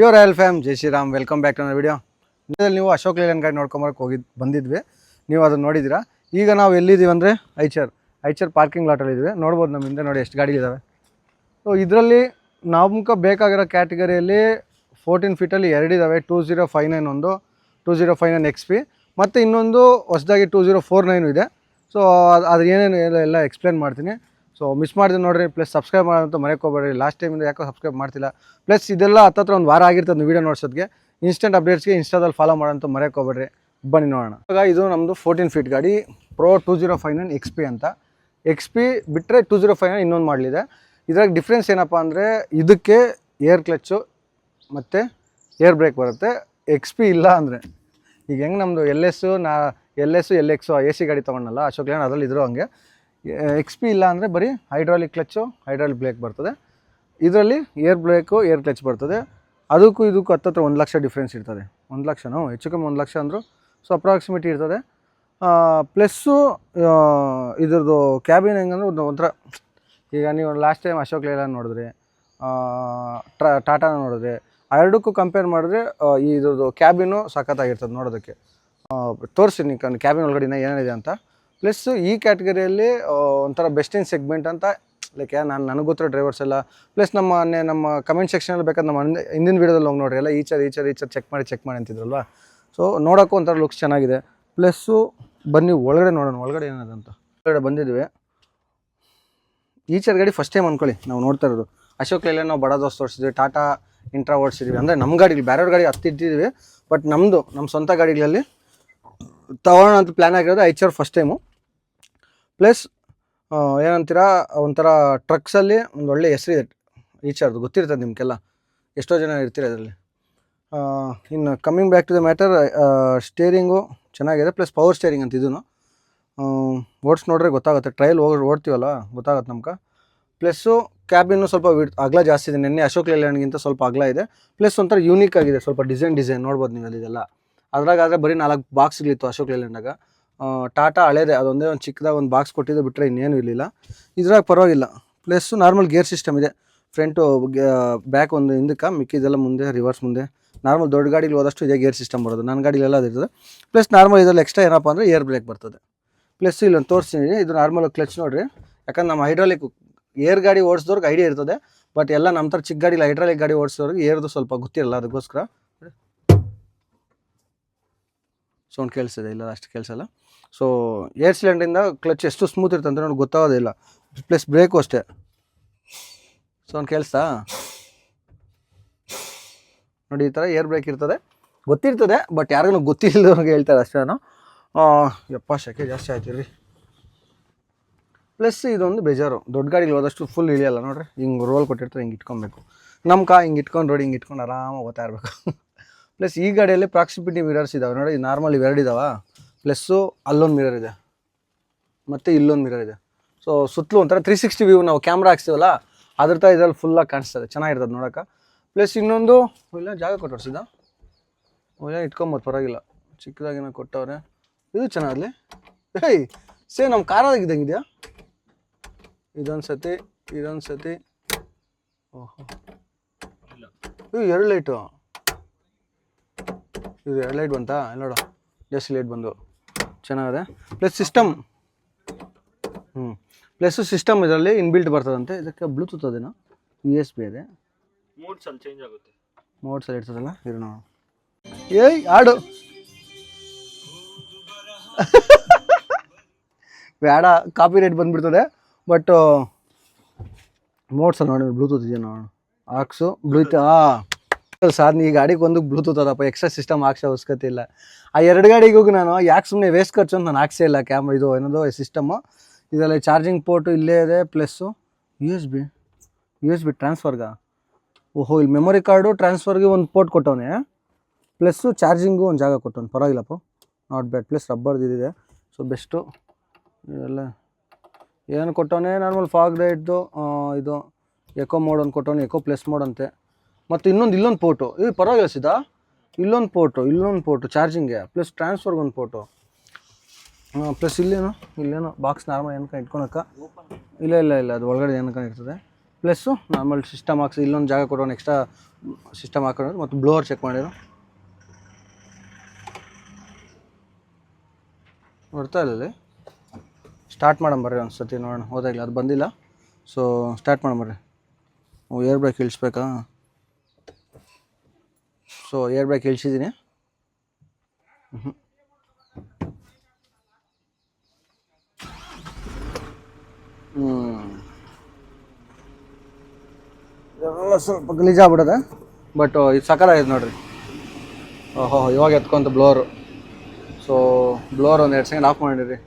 Pure oil fam Jai Shriram welcome back to ನನ್ನ video ನೀವು ಅಶೋಕ್ ಲೇಲನ್ ಗಾಡಿ ನೋಡ್ಕೊಂಬರಕ್ಕೆ ಹೋಗಿ ಬಂದಿದ್ವಿ. ನೀವು ಅದನ್ನು ನೋಡಿದ್ದೀರಾ ಈಗ ನಾವು ಎಲ್ಲಿದ್ದೀವಿ ಅಂದರೆ ಐಚರ್. ಐಚರ್ ಪಾರ್ಕಿಂಗ್ ಲಾಟಲ್ಲಿ ಇದ್ದೀವಿ. ನೋಡ್ಬೋದು ನಮ್ಮ ಹಿಂದೆ ನೋಡಿ ಎಷ್ಟು ಗಾಡಿಗಳಿದ್ದಾವೆ ಸೊ ಇದರಲ್ಲಿ ನಮ್ಗೆ ಬೇಕಾಗಿರೋ ಕ್ಯಾಟಗರಿಯಲ್ಲಿ ಫೋರ್ಟೀನ್ ಫೀಟಲ್ಲಿ ಎರಡಿದ್ದಾವೆ ಟೂ ಜೀರೋ ಫೈವ್ ನೈನ್ ಒಂದು two zero five nine X P ಮತ್ತು ಇನ್ನೊಂದು ಹೊಸದಾಗಿ ಟೂ ಜೀರೋ ಫೋರ್ ನೈನು ಇದೆ. ಸೊ ಅದು ಏನೇನು ಎಲ್ಲ ಎಲ್ಲ ಎಕ್ಸ್ಪ್ಲೇನ್ ಮಾಡ್ತೀನಿ. ಸೊ ಮಿಸ್ ಮಾಡಿದೆ ನೋಡ್ರಿ ಪ್ಲಸ್ ಸಬ್ಸ್ಕ್ರೈಬ್ ಮಾಡೋದಂತ ಮರೆಯೋಕೆ ಹೋಗ್ಬೇಡ್ರಿ. ಲಾಸ್ಟ್ ಟೈಮಿಂದ ಯಾಕೋ ಸಬ್ಸ್ಕ್ರೈಬ್ ಮಾಡ್ತಿಲ್ಲ. ಪ್ಲಸ್ ಇದೆಲ್ಲ ಹತ್ತತ್ರ ಒಂದು ವಾರ ಆಗಿರ್ತದೆ ವೀಡಿಯೋ ನೋಡ್ಸೋದಕ್ಕೆ ಇನ್ಸ್ಟೆಂಟ್ ಅಪ್ಡೇಟ್ಸ್ಗೆ ಇನ್ಸ್ಟಾದಲ್ಲಿ ಫಾಲೋ ಮಾಡೋಂತ ಮರೆಯೋಕೆ ಹೋಗ್ಬೇಡ್ರಿ. ಬನ್ನಿ ನೋಡೋಣ. ಇವಾಗ ಇದು ನಮ್ಮದು ಫೋರ್ಟೀನ್ ಫೀಟ್ ಗಾಡಿ pro two zero five nine X P ಅಂತ. ಎಕ್ಸ್ ಪಿ ಬಿಟ್ಟರೆ ಟೂ ಜೀರೋ ಫೈವ್ ನೈನ್ ಇನ್ನೊಂದು ಮಾಡಲಿದೆ ಇದ್ರಾಗ ಡಿಫ್ರೆನ್ಸ್ ಏನಪ್ಪ ಅಂದರೆ, ಇದಕ್ಕೆ ಏರ್ ಕ್ಲಚ್ಚು ಮತ್ತು ಏರ್ ಬ್ರೇಕ್ ಬರುತ್ತೆ. ಎಕ್ಸ್ ಪಿ ಇಲ್ಲ ಅಂದರೆ. ಈಗ ಹೆಂಗೆ ನಮ್ಮದು ಎಲ್ ಎಸ್ಸು ನಾ L S L X A C ಗಾಡಿ ತೊಗೊಂಡಲ್ಲ ಅಶೋಕ್ ಲೇನ್ ಅದರಲ್ಲಿ ಇದ್ರು ಹಂಗೆ. ಎಕ್ಸ್ ಪಿ ಇಲ್ಲ ಅಂದರೆ ಬರೀ ಹೈಡ್ರಾಲಿಕ್ ಕ್ಲಚ್ಚು ಹೈಡ್ರಾಲಿಕ್ ಬ್ರೇಕ್ ಬರ್ತದೆ. ಇದರಲ್ಲಿ ಏರ್ ಬ್ರೇಕು ಏರ್ ಕ್ಲಚ್ ಬರ್ತದೆ. ಅದಕ್ಕೂ ಇದಕ್ಕೂ ಹತ್ತತ್ರ ಒಂದು ಲಕ್ಷ ಡಿಫ್ರೆನ್ಸ್ ಇರ್ತದೆ. ಒಂದು ಲಕ್ಷನೋ? ಹೆಚ್ಚು ಕಮ್ಮಿ ಒಂದು ಲಕ್ಷ ಅಂದರು ಸೊ ಅಪ್ರಾಕ್ಸಿಮೇಟ್ ಇರ್ತದೆ. ಪ್ಲಸ್ಸು ಇದ್ರದ್ದು ಕ್ಯಾಬಿನ್ ಹೆಂಗಂದ್ರೆ ಒಂದು ಒಂಥರ, ಈಗ ನೀವು ಲಾಸ್ಟ್ ಟೈಮ್ ಅಶೋಕ್ ಲೇಲಾನ್ ನೋಡಿದ್ರಿ ಟ್ರಾ ಟಾಟಾನ ನೋಡಿದ್ರೆ, ಆ ಎರಡಕ್ಕೂ ಕಂಪೇರ್ ಮಾಡಿದ್ರೆ ಇದ್ರದ್ದು ಕ್ಯಾಬಿನು ಸಖತ್ತಾಗಿರ್ತದೆ ನೋಡೋದಕ್ಕೆ. ತೋರಿಸಿ ನೀವು ಕ್ಯಾಬಿನ್ ಒಳಗಡೆ ಏನೇನಿದೆ ಅಂತ. ಪ್ಲಸ್ ಈ ಕ್ಯಾಟಗರಿಯಲ್ಲಿ ಒಂಥರ ಬೆಸ್ಟ್ ಇನ್ ಸೆಗ್ಮೆಂಟ್ ಅಂತ ಲೈಕ್ ಯಾ, ನಾನು, ನನಗೆ ಗೊತ್ತಿರೋ ಡ್ರೈವರ್ಸ್ ಎಲ್ಲ, ಪ್ಲಸ್ ನಮ್ಮ ಅನ್ನೆ ನಮ್ಮ ಕಮೆಂಟ್ ಸೆಕ್ಷನಲ್ಲಿ ಬೇಕಾದ್ರೆ ನಮ್ಮ ಹಿಂದೆ- ಹಿಂದಿನ ವೀಡಿಯೋದಲ್ಲಿ ಹೋಗಿ ನೋಡ್ರಿ, ಎಲ್ಲ ಈಚರ್ ಈಚರ್ ಈಚರ್ ಚೆಕ್ ಮಾಡಿ ಚೆಕ್ ಮಾಡಿ ಅಂತಿದ್ರಲ್ವ? ಸೊ ನೋಡೋಕ್ಕೂ ಒಂಥರ ಲುಕ್ಸ್ ಚೆನ್ನಾಗಿದೆ. ಪ್ಲಸ್ಸು ಬನ್ನಿ, ಒಳಗಡೆ ನೋಡೋಣ, ಒಳಗಡೆ ಏನಿದೆ ಅಂತ. ಒಳಗಡೆ ಬಂದಿದ್ವಿ. ಈಚರ್ ಗಾಡಿ ಫಸ್ಟ್ ಟೈಮ್ ಅಂದ್ಕೊಳ್ಳಿ ನಾವು ನೋಡ್ತಾ ಇರೋದು. ಅಶೋಕ್ ಲೇಲೆ, ನಾವು ಬಡ ದೋಸ್ತ್ ಓಡಿಸಿದ್ವಿ, ಟಾಟಾ ಇಂಟ್ರಾ ಓಡಿಸಿದ್ವಿ. ಅಂದರೆ ನಮ್ಮ ಗಾಡಿಗಳು ಬೇರೆಯವ್ರ ಗಾಡಿ ಹತ್ತಿಟ್ಟಿದ್ವಿ ಬಟ್ ನಮ್ಮದು ನಮ್ಮ ಸ್ವಂತ ಗಾಡಿಗಳಲ್ಲಿ ತಗೊಳ್ಳೋಣ ಅಂತ ಪ್ಲ್ಯಾನ್ ಆಗಿರೋದು ಐಚರ್ ಫಸ್ಟ್ ಟೈಮು ಪ್ಲಸ್ ಏನಂತೀರಾ, ಒಂಥರ ಟ್ರಕ್ಸಲ್ಲಿ ಒಂದು ಒಳ್ಳೆ ಹೆಸರಿದೆ. ಈಚರ್ದು ಗೊತ್ತಿರ್ತದೆ ನಿಮಗೆಲ್ಲ. ಎಷ್ಟೋ ಜನ ಇರ್ತೀರ ಅದರಲ್ಲಿ. ಇನ್ನು coming back to the matter steering ಚೆನ್ನಾಗಿದೆ, ಪ್ಲಸ್ ಪವರ್ ಸ್ಟೇರಿಂಗ್ ಅಂತ ಇದೂ ಓಡಿಸ್ ನೋಡ್ರೆ ಗೊತ್ತಾಗುತ್ತೆ. ಟ್ರಯಲ್ ಹೋಗಿ, ಓಡ್ತೀವಲ್ಲ, ಗೊತ್ತಾಗುತ್ತೆ ನಮ್ಗೆ. ಪ್ಲಸ್ಸು ಕ್ಯಾಬಿನ್ನು ಸ್ವಲ್ಪ ವಿಡ್, ಅಗಲ ಜಾಸ್ತಿ ಇದೆ. ನಿನ್ನೆ ಅಶೋಕ್ ಲೇಲ್ಯಾಂಡ್ಗಿಂತ ಸ್ವಲ್ಪ ಅಗಲ ಇದೆ. ಪ್ಲಸ್ ಒಂಥರ ಯೂನಿಕ್ ಆಗಿದೆ. ಸ್ವಲ್ಪ ಡಿಸೈನ್ ಡಿಸೈನ್ ನೋಡ್ಬೋದು ನೀವು ಅಲ್ಲಿದೆಲ್ಲ ಅದ್ರಾಗಾದರೆ ಬರೀ ನಾಲ್ಕು ಬಾಕ್ಸ್ಗಳಿತ್ತು ಅಶೋಕ್ ಲೇಲ್ಯಾಂಡಾಗ ಟಾಟಾ ಹಳೇದೆ, ಅದೊಂದೇ ಒಂದು ಚಿಕ್ಕದಾಗ ಒಂದು ಬಾಕ್ಸ್ ಕೊಟ್ಟಿದ್ದು ಬಿಟ್ಟರೆ ಇನ್ನೇನು ಇರಲಿಲ್ಲ. ಇದ್ರಾಗ ಪರವಾಗಿಲ್ಲ. ಪ್ಲಸ್ಸು ನಾರ್ಮಲ್ ಗೇರ್ ಸಿಸ್ಟಮ್ ಇದೆ. ಫ್ರಂಟು ಬ್ಯಾಕ್ ಒಂದು ಹಿಂದಕ್ಕೆ, ಮಿಕ್ಕಿದೆಲ್ಲ ಮುಂದೆ ರಿವರ್ಸ್ ಮುಂದೆ. ನಾರ್ಮಲ್ ದೊಡ್ಡ ಗಾಡಿಲಿ ಹೋದಷ್ಟು ಇದೇ ಗೇರ್ ಸಿಸ್ಟಮ್ ಬರೋದು. ನನ್ನ ಗಾಡಿಲೆಲ್ಲ ಅದಿರ್ತದೆ ಪ್ಲಸ್ ನಾರ್ಮಲ್ ಇದರಲ್ಲಿ ಎಕ್ಸ್ಟ್ರಾ ಏನಪ್ಪ ಅಂದರೆ ಏರ್ ಬ್ರೇಕ್ ಬರ್ತದೆ. ಪ್ಲಸ್ ಇಲ್ಲೊಂದು ತೋರಿಸ್ತೀನಿ ಇದು ನಾರ್ಮಲ್ ಕ್ಲಚ್ ನೋಡಿರಿ. ಯಾಕಂದ್ರೆ ನಮ್ಮ ಹೈಡ್ರಾಲಿಕ್ ಏರ್ ಗಾಡಿ ಓಡಿಸಿದವ್ರಿಗೆ ಐಡಿಯಾ ಇರ್ತದೆ. ಬಟ್ ಎಲ್ಲ ನಮ್ಮ ಥರ ಚಿಕ್ಕ ಗಾಡಿ ಹೈಡ್ರಾಲಿಕ್ ಗಾಡಿ ಓಡಿಸೋರಿಗೆ ಏರ್ದು ಸ್ವಲ್ಪ ಗೊತ್ತಿರಲ್ಲ, ಅದಕ್ಕೋಸ್ಕರ. ಸೌಂಡ್ ಕೇಳಿಸಿದೆ ಇಲ್ಲ ಅಷ್ಟು ಕೇಳಿಸಲ್ಲ. ಸೊ ಏರ್ ಸಿಲಿಂಡ್ರಿಂದ ಕ್ಲಚ್ ಎಷ್ಟು ಸ್ಮೂತ್ ಇರ್ತದೆ ಅಂತ ನನಗೆ ಗೊತ್ತಾಗೋದಿಲ್ಲ ಪ್ಲಸ್ ಬ್ರೇಕು ಅಷ್ಟೇ. ಸೊ ಸೌಂಡ್ ಕೇಳಿಸ್ತಾ? ನೋಡಿ, ಈ ಥರ ಏರ್ ಬ್ರೇಕ್ ಇರ್ತದೆ. ಗೊತ್ತಿರ್ತದೆ ಬಟ್ ಯಾರಿಗೂ ಗೊತ್ತಿಲ್ಲದವ್ರಿಗೆ ಹೇಳ್ತಾರೆ ಅಷ್ಟೇ ನಾನು. ಯಪ್ಪಾ, ಶೆಕೆ ಜಾಸ್ತಿ ಆಯ್ತು ರೀ ಪ್ಲಸ್ ಇದೊಂದು ಬೇಜಾರು. ದೊಡ್ಡ ಗಾಡಿಗೆ ಹೋದಷ್ಟು ಫುಲ್ ಇಳಿಯಲ್ಲ, ನೋಡ್ರಿ. ಹಿಂಗೆ ರೋಲ್ ಕೊಟ್ಟಿರ್ತಾರೆ, ಹಿಂಗೆ ಇಟ್ಕೊಬೇಕು. ನಮ್ಮ ಕಾ ಹಿಂಗೆ ಇಟ್ಕೊಂಡು ರೋಡ್ ಹಿಂಗೆ ಇಟ್ಕೊಂಡು ಆರಾಮಾಗಿ ಓದ್ತಾ ಇರಬೇಕು ಪ್ಲಸ್ ಈ ಗಾಡಿಯಲ್ಲಿ ಪ್ರಾಕ್ಸಿಪಿಟಿ ಮಿರರ್ಸ್ ಇದಾವೆ ನೋಡಿ ನಾರ್ಮಲ್ ಇವೆರಡು ಇದಾವ? ಪ್ಲಸ್ಸು ಅಲ್ಲೊಂದು ಮಿರರ್ ಇದೆ. ಮತ್ತು ಇಲ್ಲೊಂದು ಮಿರರ್ ಇದೆ. ಸೊ ಸುತ್ತಲೂ ಒಂಥರ ತ್ರೀ ಸಿಕ್ಸ್ಟಿ ವ್ಯೂ ನಾವು ಕ್ಯಾಮ್ರಾ ಹಾಕ್ಸ್ತೀವಲ್ಲ, ಅದ್ರ ಥರ ಇದ್ರಲ್ಲಿ ಫುಲ್ಲಾಗಿ ಕಾಣಿಸ್ತದೆ. ಚೆನ್ನಾಗಿರ್ತದೆ ನೋಡೋಕೆ. ಪ್ಲಸ್ ಇನ್ನೊಂದು ಇಲ್ಲ ಜಾಗ ಕೊಟ್ಟೋರ್ಸಿದ ಇಲ್ಲ ಇಟ್ಕೊಂಬೋದು, ಪರವಾಗಿಲ್ಲ. ಚಿಕ್ಕದಾಗಿನ ಕೊಟ್ಟವ್ರೆ. ಇದು ಚೆನ್ನಾಗಲಿ. ಏಯ್, ಸೇ ನಮ್ಮ ಕಾರಾದಾಗ ಇದೆಯಾ ಇದೊಂದು ಸತಿ ಇದೊಂದು ಸತಿ ಓಹೋ. ಇದು ಎರಡು ಲೈಟು ಇದು ಎರಡು ಲೈಟ್ ಬಂತಾ? ನೋಡು. ಜಾಸ್ತಿ ಲೈಟ್ ಬಂದು. ಚೆನ್ನಾಗಿದೆ. ಪ್ಲಸ್ ಸಿಸ್ಟಮ್ ಹ್ಞೂ ಪ್ಲಸ್ ಸಿಸ್ಟಮ್ ಇದರಲ್ಲಿ ಇನ್ಬಿಲ್ಟ್ ಬರ್ತದಂತೆ. ಇದಕ್ಕೆ ಬ್ಲೂಟೂತ್ ಅದೇನೋ? ಯು ಎಸ್ ಬಿ ಇದೆ ಮೂಡ್ಸ್ ಅಲ್ಲಿ ಚೇಂಜ್ ಆಗುತ್ತೆ. ಮೋಡ್ಸ್ ಅಲ್ಲಿ ಇರ್ತದಲ್ಲ? ಇರು ನೋಡು. ಏಯ್ ಆಡು ಬೇಡ ಕಾಪಿ ರೇಟ್ ಬಂದ್ಬಿಡ್ತದೆ ಬಟ್ ಮೋಡ್ಸಲ್ಲಿ ನೋಡಿ ಬ್ಲೂಟೂತ್ ಇದೆಯಾ ನೋಡೋಣ ಆಕ್ಸು ಬ್ಲೂಟೂತ್ ಹಾಂ ಸಾಧನೆ ಈ ಗಾಡಿಗೆ ಒಂದು ಬ್ಲೂಟೂತ್ ಅದಪ್ಪ ಎಕ್ಸ್ಟ್ರಾ ಸಿಸ್ಟಮ್ ಹಾಕ್ಸೋ ಅವಶ್ಯಕತೆ ಇಲ್ಲ. ಆ ಎರಡು ಗಾಡಿಗೂ ನಾನು, ಯಾಕೆ ಸುಮ್ಮನೆ ವೇಸ್ಟ್ ಖರ್ಚು ಅಂತ ನಾನು ಹಾಕ್ಸೇ ಇಲ್ಲ ಕ್ಯಾಮ್ರಾ ಇದು, ಏನದು ಸಿಸ್ಟಮು ಇದರಲ್ಲಿ ಚಾರ್ಜಿಂಗ್ ಪೋರ್ಟು ಇಲ್ಲೇ ಇದೆ plus U S B U S B ಟ್ರಾನ್ಸ್ಫರ್ಗಾ ಓಹೋ, ಇಲ್ಲಿ ಮೆಮೊರಿ ಕಾರ್ಡು ಟ್ರಾನ್ಸ್ಫರ್ಗೆ ಒಂದು ಪೋರ್ಟ್ ಕೊಟ್ಟವನೆ. ಪ್ಲಸ್ಸು ಚಾರ್ಜಿಂಗು ಒಂದು ಜಾಗ ಕೊಟ್ಟವನು. ಪರವಾಗಿಲ್ಲಪ್ಪ ನಾಟ್ ಬ್ಯಾಡ್ ಪ್ಲಸ್ ರಬ್ಬರ್ದು ಇದಿದೆ. ಸೊ ಬೆಸ್ಟು ಇದೆಲ್ಲ ಏನು ಕೊಟ್ಟವನೇ? ನಾರ್ಮಲ್ ಫಾಗ್ ಲೈಟ್ದು ಇದು ಎಕೋ ಮೋಡ್ ಒಂದು ಕೊಟ್ಟವನು. ಎಕೋ ಪ್ಲಸ್ ಮೋಡ್ ಅಂತೆ. ಮತ್ತು ಇನ್ನೊಂದು ಇಲ್ಲೊಂದು ಪೋರ್ಟು ಇದು ಪರವಾಗಿಲ್ಲ ಸಿದಾ ಇಲ್ಲೊಂದು ಪೋರ್ಟು ಇಲ್ಲೊಂದು ಪೋರ್ಟು ಚಾರ್ಜಿಂಗ್ಗೆ ಪ್ಲಸ್ ಟ್ರಾನ್ಸ್ಫರ್ಗೆ ಒಂದು ಪೋರ್ಟು ಪ್ಲಸ್ ಇಲ್ಲೇನೋ ಇಲ್ಲೇನೋ ಬಾಕ್ಸ್ ನಾರ್ಮಲ್ ಏನಕ್ಕೆ ಇಟ್ಕೊಳಕ್ಕ ಇಲ್ಲ ಇಲ್ಲ ಇಲ್ಲ, ಅದು ಒಳಗಡೆ ಏನಕ್ಕೆ ಇರ್ತದೆ. ಪ್ಲಸ್ಸು ನಾರ್ಮಲ್ ಸಿಸ್ಟಮ್ ಹಾಕ್ಸಿ ಇಲ್ಲೊಂದು ಜಾಗ ಕೊಡೋಣ ಎಕ್ಸ್ಟ್ರಾ ಸಿಸ್ಟಮ್ ಹಾಕೊಂಡು ಮತ್ತು ಬ್ಲೋವರ್ ಚೆಕ್ ಮಾಡಿದ್ರು ಬರ್ತಾ ಇಲ್ಲ ಇಲ್ಲಿ ಸ್ಟಾರ್ಟ್ ಮಾಡೋಣ ಬರ್ರಿ ಒಂದು ಸತಿ ನೋಡೋಣ. ಹೋದಾಗಲಿ, ಅದು ಬಂದಿಲ್ಲ. ಸೊ ಸ್ಟಾರ್ಟ್ ಮಾಡೋಣ ಬರ್ರಿ. ಏರ್ ಬ್ರೇಕ್ ಇಳಿಸ್ಬೇಕಾ? ಸೊ ಏರ್ ಬ್ಯಾಗ್ ಇಳಿಸಿದ್ದೀನಿ ಹ್ಞೂ ಎಲ್ಲ ಸ್ವಲ್ಪ ಗಲೀಜಾಗ್ಬಿಡದೆ ಬಟ್ ಇದು ಸಕಲಾಗಿದೆ ನೋಡಿರಿ. ಓಹೋ, ಇವಾಗ ಎತ್ಕೊಂತ ಬ್ಲೋರು. ಸೊ, ಬ್ಲೋರ್ ಒಂದು ಎರಡು ಸೆಕೆಂಡ್ ಆಫ್ ಮಾಡಿರಿ.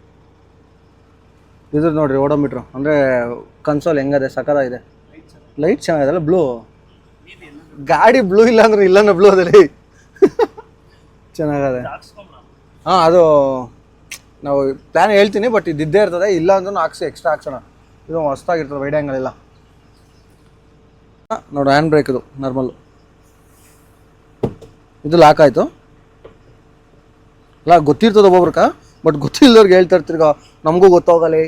ಇದು ನೋಡಿರಿ ಓಡೋಮೀಟ್ರು ಅಂದರೆ ಕನ್ಸೋಲ್ ಹೆಂಗದೆ ಸಕಲಾಗಿದೆ ಲೈಟ್ ಚೆನ್ನಾಗಿದೆಲ್ಲ ಬ್ಲೂ ಗಾಡಿ ಬ್ಲೂ ಇಲ್ಲ ಅಂದ್ರೆ ಇಲ್ಲ ಬ್ಲೂ ಅದಲ್ಲಿ ಚೆನ್ನಾಗದೆ. ಹಾಂ, ಅದು ನಾವು ಪ್ಲಾನ್ ಹೇಳ್ತೀನಿ ಬಟ್ ಇದ್ದಿದ್ದೇ ಇದ್ದೇ ಇರ್ತದೆ. ಇಲ್ಲ ಅಂದ್ರೂ ಹಾಕ್ಸಿ ಎಕ್ಸ್ಟ್ರಾ ಹಾಕ್ಸೋಣ. ಇದು ಹೊಸ್ದಾಗಿರ್ತದೆ ವೈಡ್ ಆ್ಯಂಗಲ್ ಇಲ್ಲ ನೋಡು ಹ್ಯಾಂಡ್ ಬ್ರೇಕ್ ಇದು ನಾರ್ಮಲ್ ಇದು ಲಾಕ್ ಆಯಿತು. ಅಲ್ಲ ಗೊತ್ತಿರ್ತದೆ ಒಬ್ಬೊಬ್ರಕ ಬಟ್ ಗೊತ್ತಿಲ್ಲದವ್ರಿಗೆ ಹೇಳ್ತಾ ಇರ್ತೀಗ ನಮಗೂ ಗೊತ್ತಾಗಲಿ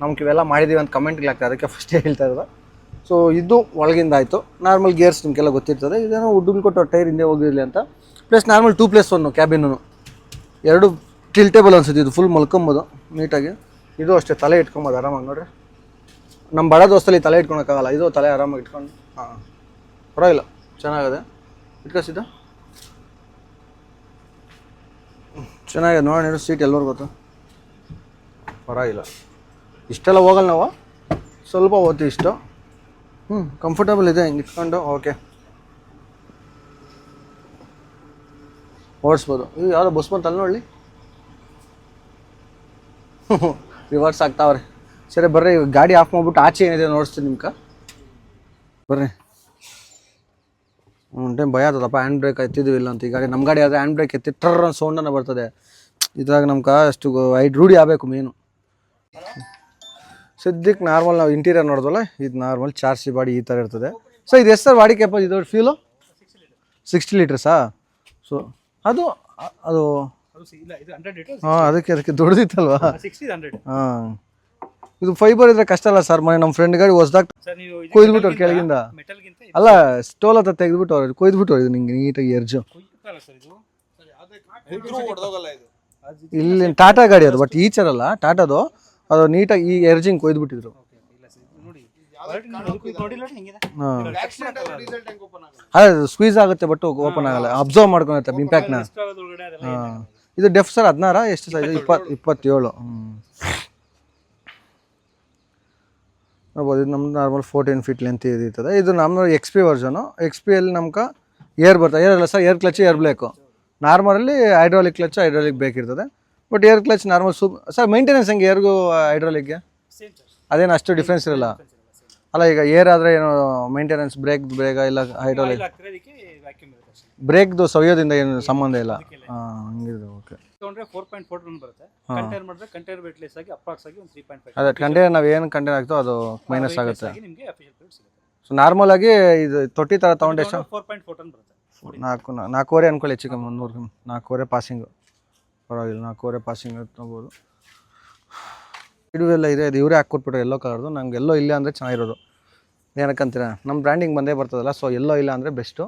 ನಮ್ಗೆ ಇವೆಲ್ಲ ಮಾಡಿದ್ದೀವಿ ಅಂತ ಕಮೆಂಟ್ಗೆ ಆಗ್ತದೆ ಅದಕ್ಕೆ ಫಸ್ಟೇ ಹೇಳ್ತಾ ಇರೋದು. ಸೊ ಇದು ಒಳಗಿಂದ ಆಯಿತು. ನಾರ್ಮಲ್ ಗೇರ್ಸ್ ನಿಮಗೆಲ್ಲ ಗೊತ್ತಿರ್ತದೆ. ಇದೇನೋ ಉಡ್ಡುಲ್ ಕೊಟ್ಟು ಟೈರ್ ಹಿಂದೆ ಹೋಗಿರಲಿ ಅಂತ. Plus normal two plus one ಕ್ಯಾಬಿನೂ ಎರಡು ಟಿಲ್ಟೇಬಲ್ ಅನ್ಸುತ್ತೆ. ಇದು ಫುಲ್ ಮಲ್ಕೊಂಬೋದು. ನೀಟಾಗಿ. ಇದು ಅಷ್ಟೇ, ತಲೆ ಇಟ್ಕೊಂಬೋದು ಆರಾಮಾಗಿ ನೋಡ್ರಿ. ನಮ್ಮ ಬಡ ದೋಸ್ತಲ್ಲಿ ತಲೆ ಇಟ್ಕೊಳಕ್ಕಾಗಲ್ಲ. ಇದು ತಲೆ ಆರಾಮಾಗಿ ಇಟ್ಕೊಂಡು. ಹಾಂ ಪರವಾಗಿಲ್ಲ. ಚೆನ್ನಾಗಿದೆ. ಇಟ್ಕೊಸಿದ್ದು ಚೆನ್ನಾಗಿದೆ. ನೋಡೋಣ ಸೀಟ್ ಎಲ್ಲರಿಗೂ ಗೊತ್ತು. ಪರವಾಗಿಲ್ಲ. ಇಷ್ಟೆಲ್ಲ ಹೋಗಲ್ಲ ನಾವು. ಸ್ವಲ್ಪ ಓದ್ತೀವಿ ಇಷ್ಟು. ಹ್ಞೂ ಕಂಫರ್ಟಬಲ್ ಇದೆ, ಹಿಂಗೆ ಇಟ್ಕೊಂಡು ಓಕೆ ಓಡಿಸ್ಬೋದು. ಈಗ ಯಾವುದೋ ಬಸ್ ಬಂತಲ್ಲ ನೋಡಿ ರಿವರ್ಸ್ ಆಗ್ತಾವ್ರೆ. ಸರಿ, ಬರ್ರಿ ಈಗ ಗಾಡಿ ಆಫ್ ಮಾಡ್ಬಿಟ್ಟು ಆಚೆ ಏನಿದೆ ನೋಡಿಸ್ತೀನಿ ನಿಮ್ಗೆ ಬರ್ರಿ. ಒಂದು ಟೈಮ್ ಭಯ ಆಗ್ತದಪ್ಪ ಹ್ಯಾಂಡ್ ಬ್ರೇಕ್ ಎತ್ತಿದ್ವಿ ಇಲ್ಲ ಅಂತ. ಈ ಗಾಡಿ ನಮ್ಮ ಗಾಡಿ ಆದರೆ ಹ್ಯಾಂಡ್ ಬ್ರೇಕ್ ಎತ್ತಿ ಟ್ರರ್ ಸೌಂಡನ್ನು ಬರ್ತದೆ. ಇದ್ರಾಗ ನಮ್ಗೆ ಅಷ್ಟು ಐದು ರೂಢಿ ಆಗಬೇಕು ಮೇನು ಸದ್ಯಕ್ಕೆ ನಾರ್ಮಲ್ ನಾವು ಇಂಟೀರಿಯರ್ ನೋಡಿದ್ವಲ್ಲ? ಇದು ನಾರ್ಮಲ್ ಚಾರ್ ಸಿ ಬಾಡಿ ಈ ಥರ ಇರ್ತದೆ. ಸೊ ಇದು ಎಷ್ಟು ಸರ್ ಬಾಡಿ ಕೆಪ ಇದು ಫ್ಯೂಲು ಸಿಕ್ಸ್ಟಿ ಲೀಟ್ರಸಾ ಸೊ ಅದು ಅದು ಇಲ್ಲ ಇದು ಹಂಡ್ರೆಡ್ ಲೀಟರ್ ಹಾಂ ಅದಕ್ಕೆ ಅದಕ್ಕೆ ದೊಡ್ಡದಿತ್ತಲ್ವಾ ಹಾಂ. ಇದು ಫೈಬರ್ ಇದ್ರೆ ಕಷ್ಟ ಅಲ್ಲ ಸರ್ ಮನೆ ನಮ್ಮ ಫ್ರೆಂಡ್ ಗಾಡಿ ಹೊಸ್ದಾಗ ಸರ್ ನೀವು ಕೊಯ್ದ್ಬಿಟ್ಟು ಅವ್ರು ಕೆಳಗಿಂದ. ಅಲ್ಲ ಸ್ಟೋಲ್ ಹತ್ರ ತೆಗೆದ್ಬಿಟ್ಟು ಅವ್ರು ಕೊಯ್ದ್ಬಿಟ್ಟು ಅವ್ರು ನಿಂಗೆ ನೀಟಾಗಿ ಎರ್ಜು. ಇದು. ಇಲ್ಲಿ ಟಾಟಾ ಗಾಡಿ ಅದು ಬಟ್ ಈಚರ್ ಅಲ್ಲ ಟಾಟಾದು. ಅದು ನೀಟಾಗಿ ಈ ಎರ್ಜಿಂಗ್ ಕೊಯ್ದುಬಿಟ್ಟಿದ್ರು. ಸರ್ ಇದು ನೋಡಿ ಕ್ವಾಲಿಟಿ ನೋಡಿಲ್ಲ ಹೆಂಗಿದೆ? ಹಾಂ. ಅದೇ ಸ್ಕ್ವೀಸ್ ಆಗುತ್ತೆ ಬಟ್ ಓಪನ್ ಆಗಲ್ಲ. ಅಬ್ಸರ್ವ್ ಮಾಡ್ಕೊಳುತ್ತೆ ಇಂಪ್ಯಾಕ್ಟ್ನ ಇದು ಡೆಫ್ ಸರ್ ಹದಿನಾರ ಎಷ್ಟು ಸೈಜ್ ಇಪ್ಪತ್ತು ಇಪ್ಪತ್ತೇಳು. ಹ್ಞೂ ನೋಡ್ಬೋದು ಇದು ನಮ್ದು ನಾರ್ಮಲ್ ಫೋರ್ಟೀನ್ ಫೀಟ್ ಲೆಂತ್ ಇರ್ತದೆ. ಇದು ನಮ್ಮ X P version X P ಅಲ್ಲಿ ನಮ್ಗೆ ಏರ್ ಬರ್ತದೆ. ಏರ್ ಅಲ್ಲ sir air clutch air brake ನಾರ್ಮಲಲ್ಲಿ hydraulic clutch hydraulic ಬೇಕಿರ್ತದೆ ಬಟ್ ಏರ್ ಕ್ಲಚ್ ನಾರ್ಮಲ್ ಸೂಪ್ ಸರ್ ಮೈಂಟೆನೆನ್ಸ್ ಹೆಂಗೆ ಏರ್ಗೂ ಹೈಡ್ರಾಲಿಕ್ಗೆ ಅದೇನು ಅಷ್ಟು ಡಿಫ್ರೆನ್ಸ್ ಇರಲ್ಲ? ಅಲ್ಲ ಈಗ ಏರ್ ಆದರೆ ಏನು ಮೈಂಟೆನೆನ್ಸ್ ಬ್ರೇಕ್ ಬ್ರೇಕ ಇಲ್ಲ ಹೈಡ್ರಾಲಿಕ್ ಬ್ರೇಕ್ದು ಸವಿಯೋದಿಂದ ಏನು ಸಂಬಂಧ ಇಲ್ಲ? ಹಾಂ ಹಂಗಿದೆ ಓಕೆ ತೊಗೊಂಡ್ರೆ ಫೋರ್ ಪಾಯಿಂಟ್ ಫೋರ್ ರನ್ ಬರುತ್ತೆ. ಕಂಟೈನರ್ ಮಾಡಿದ್ರೆ ಕಂಟೈನರ್ ವೇಟ್ಲೆಸ್ ಆಗಿ ಅಪ್ರಾಕ್ಸ್ ಆಗಿ ಒಂದು ತ್ರೀ ಪಾಯಿಂಟ್ ಫೈವ್ ಅದೇ ಕಂಟೈನರ್ ನಾವು ಏನು ಕಂಟೈನರ್ ಆಗ್ತೋ ಅದು ಮೈನಸ್ ಆಗುತ್ತೆ. ಆಗಿ ನಿಮಗೆ ಅಫಿಷಿಯಲ್ ಪೀರಿಯಡ್ ಸಿಗುತ್ತೆ. ಸೊ ನಾರ್ಮಲ್ ಆಗಿ ಇದು ತೊಟ್ಟಿ ಥರ ತೊಗೊಂಡು ಎಷ್ಟು? ಫೋರ್ ಪಾಯಿಂಟ್ ಫೋರ್ ಟನ್ ಬರುತ್ತೆ. ನಾಲ್ಕು ನಾಲ್ಕೂವರೆ ಅನ್ಕೊಳ್ಳಿ ಹೆಚ್ಚು ಕಮ್ಮಿ ಮುನ್ನೂರು ನಾಲ್ಕೂವರೆ ಪಾಸಿಂಗು ಪರವಾಗಿಲ್ಲ ನಾಲ್ಕೂವರೆ ಪಾಸಿಂಗ್ ತೊಗೋಬೋದು. ಇದು ಎಲ್ಲ ಇದೆ ಇದು ಇವರೇ ಹಾಕ್ಕೊಟ್ಬಿಟ್ರೆ ಎಲ್ಲೋ ಕಲರ್ದು ನಂಗೆ ಎಲ್ಲೋ ಇಲ್ಲ ಅಂದರೆ ಚೆನ್ನಾಗಿರೋದು. ಏನಕ್ಕಂತೀರ ನಮ್ಮ ಬ್ರ್ಯಾಂಡಿಂಗ್ ಬಂದೇ ಬರ್ತದಲ್ಲ ಸೊ ಎಲ್ಲೋ ಇಲ್ಲ ಅಂದರೆ ಬೆಸ್ಟು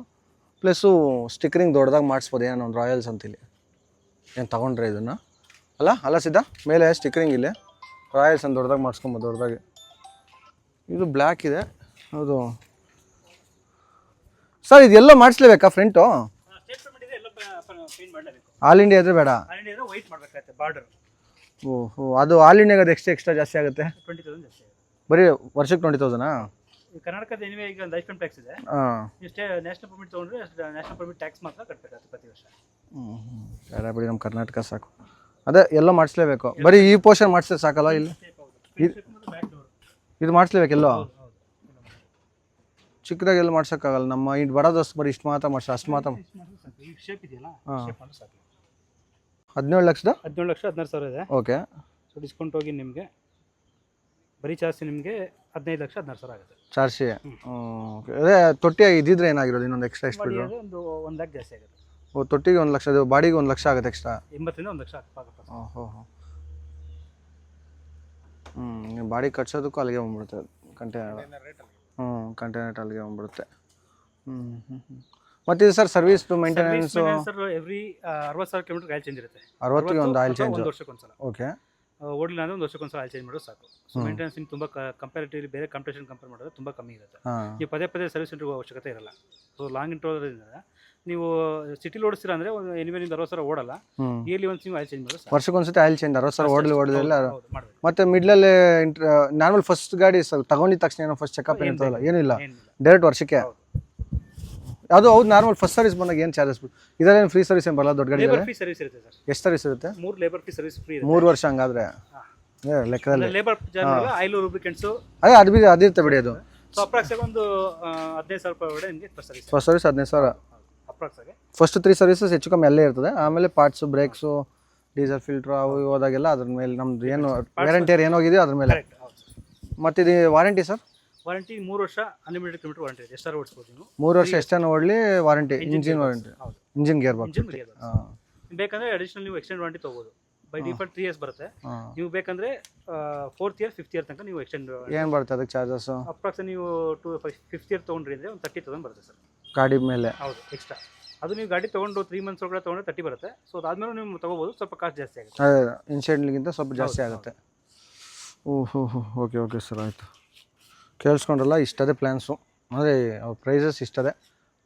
ಪ್ಲಸ್ಸು ಸ್ಟಿಕ್ಕರಿಂಗ್ ದೊಡ್ಡದಾಗಿ ಮಾಡಿಸ್ಬೋದು, ಏನೋ ಒಂದು ರಾಯಲ್ಸ್ ಅಂತೀಲಿ ಏನು ತೊಗೊಂಡ್ರೆ ಇದನ್ನು? ಅಲ್ಲ ಅಲ್ಲ ಸಿದ್ಧ, ಮೇಲೆ ಸ್ಟಿಕ್ಕರಿಂಗ್ ಇಲ್ಲಿ ರಾಯಲ್ಸ್ ಅಂತ ದೊಡ್ಡದಾಗಿ ಮಾಡಿಸ್ಕೊಬೋದು ದೊಡ್ಡದಾಗಿ. ಇದು ಬ್ಲ್ಯಾಕ್ ಇದೆ ಹೌದು ಸರ್, ಇದೆಲ್ಲ ಮಾಡಿಸ್ಲೇಬೇಕಾ ಫ್ರಂಟು ಇದೆ ಆಲ್ ಇಂಡಿಯಾ ಇದ್ರೆ ಬೇಡ? ಇಂಡಿಯಾ ವೈಟ್ ಮಾಡಬೇಕಾಗುತ್ತೆ ಬಾರ್ಡರ್ ಓಹೋ ಅದು ಆಲ್ ಇಂಡಿಯಾಗ ಎಕ್ಸ್ಟ್ರಾ ಎಕ್ಸ್ಟ್ರಾ ಜಾಸ್ತಿ ಆಗುತ್ತೆ? ಟ್ವೆಂಟಿ ತೌಸಂಡ್ ಜಾಸ್ತಿ ಆಗುತ್ತೆ. ಬರೀ ವರ್ಷಕ್ಕೆ ಟ್ವೆಂಟಿ ತೌಸಂಡಾ ಈ ಕರ್ನಾಟಕದ ಎನಿವೆ ಈಗ ಒಂದು ಟೈಮ್ ಟ್ಯಾಕ್ಸ್ ಇದೆ. ಹಾಂ. ಇಷ್ಟೇ ನ್ಯಾಷನಲ್ ಪರ್ಮಿಟ್ ತೊಗೊಂಡ್ರೆ ನ್ಯಾಷನಲ್ ಪರ್ಮಿಟ್ ಟ್ಯಾಕ್ಸ್ ಮಾತ್ರ ಕಟ್ಟಬೇಕಾಗುತ್ತೆ ಪ್ರತಿ ವರ್ಷ. ಬೇಡ ಬಿಡಿ ನಮ್ಮ ಕರ್ನಾಟಕ ಸಾಕು. ಅದೇ ಎಲ್ಲ ಮಾಡಿಸ್ಲೇಬೇಕು. ಬರೀ ಈ ಪೋರ್ಷನ್ ಮಾಡಿಸಿದ್ರೆ ಸಾಕಲ್ಲ ಇಲ್ಲಿ? ಬ್ಯಾಕ್ ಡೋರ್ ಇದು ಮಾಡಿಸ್ಲೇಬೇಕು ಎಲ್ಲೋ? ಹೌದು ಚಿಕ್ಕದಾಗಿ ಎಲ್ಲ ಮಾಡ್ಸೋಕ್ಕಾಗಲ್ಲ. ನಮ್ಮ ಇದು ಬಡದಷ್ಟು ಬರೀ ಇಷ್ಟು ಮಾತ್ರ ಮಾಡ್ಸ ಅಷ್ಟು ಮಾತ್ರ ಶೇಪ್ ಇದೆಯಲ್ಲ ಸಾಕು. ಹದಿನೇಳು ಲಕ್ಷದ? ಹದಿನೇಳು ಲಕ್ಷ ಹದಿನಾರು ಸಾವಿರ ಇದೆ. ಓಕೆ. ಸೊ ಡಿಸ್ಕೌಂಟ್ ಹೋಗಿ ನಿಮಗೆ ಬರೀ ಚಾರ್ಜ್ ನಿಮಗೆ ಹದಿನೈದು ಲಕ್ಷ ಹದಿನಾರು ಸಾವಿರ ಆಗುತ್ತೆ. ಚಾರ್ಜಿ ಓಕೆ. ಅದೇ ತೊಟ್ಟಿ ಇದ್ದಿದ್ರೆ ಏನಾಗಿರೋದು ಇನ್ನೊಂದು ಎಕ್ಸ್ಟ್ರಾ ಎಷ್ಟು ಅದು ಒಂದು ಒಂದು ಲ್ಯಾಕ್ ಜಾಸ್ತಿ ಆಗುತ್ತೆ. ಓ ತೊಟ್ಟಿಗೆ ಒಂದು ಲಕ್ಷ ಅದು ಬಾಡಿಗೆ ಒಂದು ಲಕ್ಷ ಆಗುತ್ತೆ ಎಕ್ಸ್ಟ್ರಾ ಎಂಬತ್ತರಿಂದ ಒಂದು ಲಕ್ಷ ಆಗುತ್ತೆ. ಓಹೋ. ಹ್ಞೂ ಬಾಡಿ ಕಟ್ಸೋದಕ್ಕೂ ಅಲ್ಲಿಗೆ ಬಂದ್ಬಿಡುತ್ತೆ ಕಂಟೈನರ್. ಹ್ಞೂ ಕಂಟೈನರ್ ಅಲ್ಲಿಗೆ ಬಂದ್ಬಿಡುತ್ತೆ. ಹ್ಞೂ ಹ್ಞೂ ಹ್ಞೂ ಮತ್ತು ಇದು sir service maintenance sir every ಅರವತ್ತು ಸಾವಿರ ಕಿಲೋಮೀಟರ್ ಆಯಿಲ್ ಚೇಂಜ್ ಇರುತ್ತೆ. ಅರವತ್ತಿಗೆ ಒಂದು ಆಯಿಲ್ ಚೇಂಜ್ ಒಂದು ವರ್ಷಕ್ಕೊಂದ್ಸಲ ಓಕೆ ಓಡಲಿಲ್ಲ ಅಂದ್ರೆ ಒಂದು ವರ್ಷಕ್ಕೊಂದ್ಸಲ ಆಯಿಲ್ ಚೇಂಜ್ ಮಾಡೋದು ಸಾಕು. ಸೊ. ಮೇಂಟೆನೆನ್ಸ್ ತುಂಬ ಕಂಪ್ಯಾರಿಟಿವ್ಲಿ ಬೇರೆ ಕಾಂಪಿಟೇಷನ್ ಕಂಪೇರ್ ಮಾಡಿದ್ರೆ ತುಂಬ ಕಮ್ಮಿ ಇರುತ್ತೆ. ಈ ಪದೇ ಪದೇ ಸರ್ವಿಸ್ ಸೆಂಟರ್ ಹೋಗೋ ಅವಶ್ಯಕತೆ ಇರಲ್ಲ. ಸೊ ಲಾಂಗ್ ಇಂಟ್ರೋದ್ರಿಂದ ನೀವು ಸಿಟಿಲಿ ಓಡಿಸ್ತೀರಾ ಅಂದರೆ ಒಂದು ಎನಿವೇನಿಂದ ಅರವತ್ತು ಸಾವಿರ ಓಡಲ್ಲ. ಇಯರ್ಲಿ ಒಂದು ನೀವು ಆಯಿಲ್ ಚೇಂಜ್ ಮಾಡೋದು ವರ್ಷಕ್ಕೊಂದ್ಸತಿ ಆಯಿಲ್ ಚೇಂಜ್ ಅರವತ್ತು ಸಾವಿರ ಓಡಲಿ ಓಡಲಿಲ್ಲ ಮತ್ತೆ ಮಿಡ್ಲಲ್ಲಿ ನಾರ್ಮಲ್ ಫಸ್ಟ್ ಗಾಡಿ ಸ್ವಲ್ಪ ತಗೊಂಡಿದ ತಕ್ಷಣ ಏನೋ ಫಸ್ಟ್ ಚೆಕಪ್ ಏನ್ ಏನಿಲ್ಲ. ಡೈರೆಕ್ಟ್ ವರ್ಷಕ್ಕೆ. ಅದು ಹೌದು ನಾರ್ಮಲ್ ಫಸ್ಟ್ ಸರ್ವಿಸ್ ಬಂದಾಗ ಏನು ಚಾರ್ಜಸ್ ಇದರಲ್ಲಿ ಫ್ರೀ ಸರ್ವಿಸ್ ಏನು ಬರಲ್ಲ ದೊಡ್ಡ ಗಾಡಿ ಲೇಬರ್ ಫೀ ಸರ್ವಿಸ್ ಇರುತ್ತೆ ಸರ್. ಎಷ್ಟು ಸರ್ವಿಸ್ ಇರುತ್ತೆ? ಮೂರು ಲೇಬರ್ ಫ್ರೀ ಸರ್ವಿಸ್ ಫ್ರೀ ಮೂರು ವರ್ಷ ಹಂಗಾದ್ರೆ. ಏ ಲೆಕ್ಕದಲ್ಲಿ. ಲೇಬರ್ ಚಾರ್ಜ್ ಆಯಿಲ್ ರೂಬ್ರಿಕೆಂಟ್ಸು ಅದೇ ಅದು ಬಿ ಅದಿರುತ್ತೆ ಬಿಡಿ ಅದು. ಸೊ ಅಪ್ರಾಕ್ಸ್ ಒಂದು ಆ, ಹದಿನೈದು ಸಾವಿರ ರೂಪಾಯಿ ಒಳಗಡೆ ನಿಮಗೆ ಫಸ್ಟ್ ಸರ್ವಿಸ್ ಫಸ್ಟ್ ಸರ್ವಿಸ್ ಹದಿನೈದು ಸಾವಿರ. ಅಪ್ರಾಕ್ಸ್ ಆಗಿ ಫಸ್ಟ್ ತ್ರೀ ಸರ್ವಿಸಸ್ ಹೆಚ್ಚು ಕಮ್ಮಿ ಅಲ್ಲೇ ಇರ್ತದೆ. ಆಮೇಲೆ ಪಾರ್ಟ್ಸ್ ಬ್ರೇಕ್ಸು ಡೀಸೆಲ್ ಫಿಲ್ಟರ್ ಅವು ಇವು ಹೋದಾಗೆಲ್ಲ ಅದ್ರ ಮೇಲೆ ನಮ್ದು ಏನು ವ್ಯಾರಂಟಿಯರ್ ಏನೋಗಿದೆಯೋ ಅದ್ರ ಮೇಲೆ. ಕರೆಕ್ಟ್ ಹೌದು. ಮತ್ತು ಇದು ವಾರಂಟಿ ಸರ್ ವಾರಂಟಿ ಮೂರು ವರ್ಷ ಅನ್ಲಿಮಿಟೆಡ್ ಕಿಲೋಮೀಟರ್ ವಾರಂಟಿ ಇದೆ. ಎಷ್ಟಾರು ಓಡಿಸ್ಬೋದು ನೀವು. ಮೂರು ವರ್ಷ ಎಷ್ಟನ್ನು ಓಡಲಿ ವಾರಂಟಿ ಇಂಜಿನ್ ವಾರಂಟಿ. ಹೌದು. Engine gear box engine real ಹಾಂ ಬೇಕಂದ್ರೆ ಅಡಿಷನಲ್ ನೀವು ಎಕ್ಸ್ಟೆಂಡ್ ವಾರಂಟಿ ತೊಗೋಬೋದು. ಬೈ ಡಿಫಾಲ್ಟ್ ತ್ರೀ ಇಯರ್ಸ್ ಬರುತ್ತೆ. ಹಾಂ. ನೀವು ಬೇಕಂದ್ರೆ ಫೋರ್ತ್ ಇಯರ್ ಫಿಫ್ತ್ ಇಯರ್ ತನಕ ನೀವು ಎಕ್ಸ್ಟೆಂಡ್ ಏನು ಬರುತ್ತೆ ಅದಕ್ಕೆ ಚಾರ್ಜಸ್ ಅಪ್ರಾಕ್ಸ್ ನೀವು ಟು ಫಿಫ್ತ್ ಇಯರ್ ತೊಗೊಂಡ್ರಿ ಅಂದರೆ ಒಂದು ತರ್ಟಿ ತೌಸಂಡ್ ಬರುತ್ತೆ ಸರ್. ಗಾಡಿ ಮೇಲೆ. ಹೌದು ಎಕ್ಸ್ಟ್ರಾ ಅದು ನೀವು ಗಾಡಿ ತೊಗೊಂಡು ತ್ರೀ ಮಂತ್ಸ್ ಒಳಗಡೆ ತೊಗೊಂಡ್ರೆ ತರ್ಟಿ ಬರುತ್ತೆ. ಸೊ ಅದಾದ್ಮೇಲೆ ನೀವು ತೊಗೋಬೋದು ಸ್ವಲ್ಪ ಕಾಸ್ಟ್ ಜಾಸ್ತಿ ಆಗುತ್ತೆ. ಇನ್ಸೆಂಟ್ಗಿಂತ ಇನ್ಸಿಡೆಂಟ್ಗಿಂತ ಸ್ವಲ್ಪ ಜಾಸ್ತಿ ಆಗುತ್ತೆ. ಓಹ್ ಹೋ ಓಕೆ ಓಕೆ ಸರ್ ಆಯಿತು. ಕೇಳಿಸ್ಕೊಂಡ್ರಲ್ಲ ಇಷ್ಟದೇ ಪ್ಲ್ಯಾನ್ಸು ಅಂದರೆ ಪ್ರೈಸಸ್ ಇಷ್ಟದೇ.